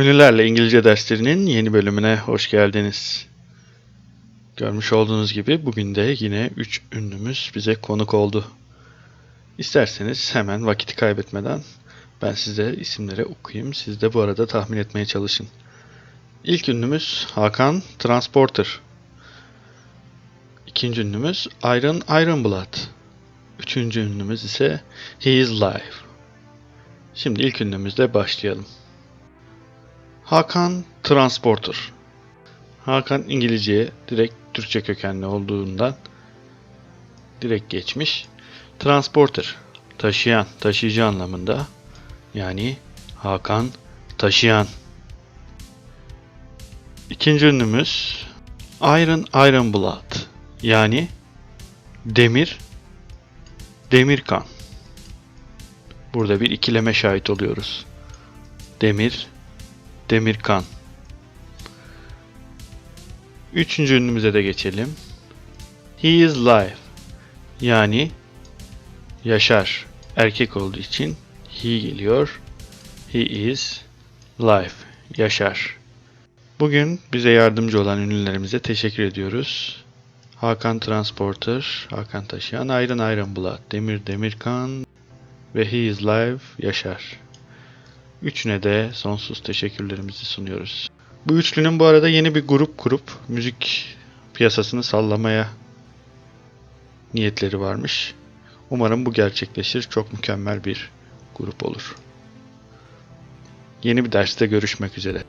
Ünlülerle İngilizce derslerinin yeni bölümüne hoş geldiniz. Görmüş olduğunuz gibi bugün de yine 3 ünlümüz bize konuk oldu. İsterseniz hemen vakit kaybetmeden ben size isimleri okuyayım. Siz de bu arada tahmin etmeye çalışın. İlk ünlümüz Hakan Transporter. İkinci ünlümüz Iron Ironblood. Üçüncü ünlümüz ise He is Live. Şimdi ilk ünlümüzle başlayalım. Hakan Transporter. Hakan İngilizceye direkt Türkçe kökenli olduğundan direkt geçmiş. Transporter, taşıyan, taşıyıcı anlamında. Yani Hakan taşıyan. İkinci ünlümüz Iron Iron Blood. Yani demir, demirkan. Burada bir ikileme şahit oluyoruz. Demir, Demirkan. Üçüncü ünlümüze de geçelim. He is live. Yani yaşar. Erkek olduğu için he geliyor. He is live. Yaşar. Bugün bize yardımcı olan ünlülerimize teşekkür ediyoruz. Hakan Transporter, Hakan Taşıyan, Iron Iron Blood, Demir Demirkan ve He is Live Yaşar. Üçüne de sonsuz teşekkürlerimizi sunuyoruz. Bu üçlünün bu arada yeni bir grup kurup müzik piyasasını sallamaya niyetleri varmış. Umarım bu gerçekleşir. Çok mükemmel bir grup olur. Yeni bir derste görüşmek üzere.